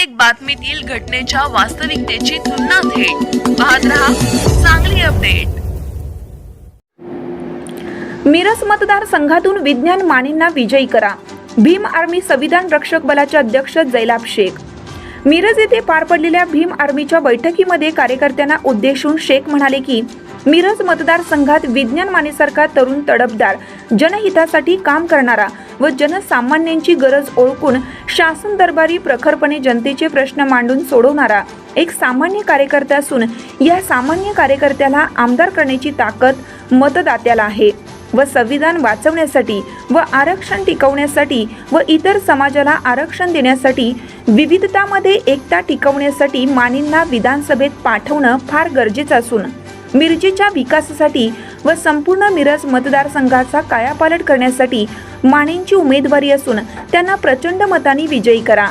प्रत्येक बातमीतील घटनेच्या वास्तविकतेची तुलना थेट. पाहत रहा चांगली अपडेट. मिरज मतदारसंघातून विज्ञान मानेंना विजयी करा. भीम आर्मी संविधान रक्षक बलाचे अध्यक्ष जैलाब शेख. मिरज येथे पार पडलेल्या भीम आर्मीच्या बैठकीमध्ये कार्यकर्त्यांना उद्देशून शेख म्हणाले की मिरज मतदारसंघात विज्ञान मानेसारखा तरुण तडफदार जनहितासाठी काम करणारा व जनसामान्यांची गरज ओळखून शासन दरबारी प्रखरपणे जनतेचे प्रश्न मांडून सोडवणारा एक सामान्य कार्यकर्ता असून या सामान्य कार्यकर्त्याला आमदार करण्याची ताकद मतदात्याला आहे व संविधान वाचवण्यासाठी व आरक्षण टिकवण्यासाठी व इतर समाजाला आरक्षण देण्यासाठी विविधतामध्ये एकता टिकवण्यासाठी मानेंना विधानसभेत पाठवणं फार गरजेचं असून मिरजेच्या विकासासाठी व संपूर्ण मिरज मतदारसंघाचा कायापालट करण्यासाठी मानेंची उमेदवारी असून त्यांना प्रचंड मतांनी विजयी करा.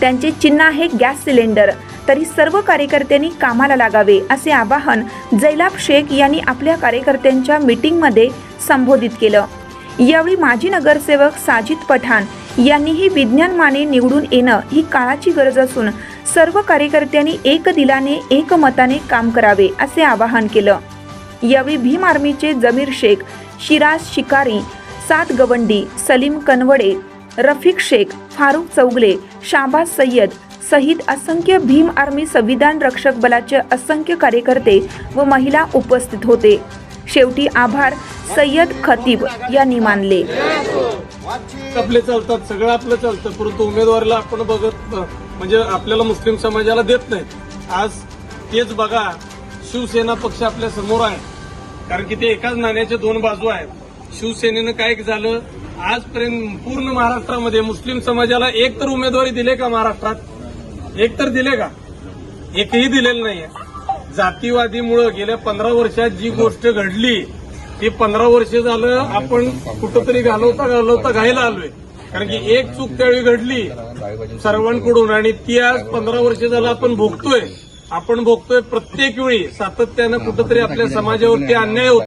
त्यांचे चिन्ह आहे गॅस सिलेंडर. तरी सर्व कार्यकर्त्यांनी कामाला लागावे असे आवाहन जैलाब शेख यांनी आपल्या कार्यकर्त्यांच्या मीटिंगमध्ये संबोधित केलं. यावेळी माजी नगरसेवक साजिद पठाण यांनीही विज्ञान माने निवडून येणं ही काळाची गरज असून सर्व कार्यकर्त्यांनी एक दिलाने एक मताने काम करावे असे आवाहन केलं. यावेळी भीम आर्मीचे जमीर शेख शिराज शिकारी सात गवंडी सलीम कनवडे रफिक शेख फारुख चौगले शाबाज सय्यद सहित असंख्य भीम आर्मी संविधान रक्षक बलाचे असंख्य कार्यकर्ते व महिला उपस्थित होते. शेवटी आभार सय्यद खतीब यांनी मानले. आपले चालतात सगळं आपलं चालतं परंतु उमेदवारीला आपण बघत म्हणजे आपल्याला मुस्लिम समाजाला देत नाही आज तेच बघा शिवसेना पक्ष आपल्यासमोर आहे. कारण की ते एकाच नाण्याच्या दोन बाजू आहेत. शिवसेनेनं काय झालं? आजपर्यंत पूर्ण महाराष्ट्रामध्ये मुस्लिम समाजाला एक तर उमेदवारी दिले का महाराष्ट्रात? एक तर दिले का? एकही दिलेलं नाहीये. जातीवादीमुळं गेल्या पंधरा वर्षात जी गोष्ट घडली ती पंधरा वर्ष झालं आपण कुठंतरी घालवता घालवता घायला आलोय. कारण की एक चूक त्यावेळी घडली. सर्वांकडून आणि ती आज पंधरा वर्ष झालं आपण भोगतोय. आपण बघतोय प्रत्येक वेळी सातत्यानं कुठंतरी आपल्या समाजावरती अन्याय होतो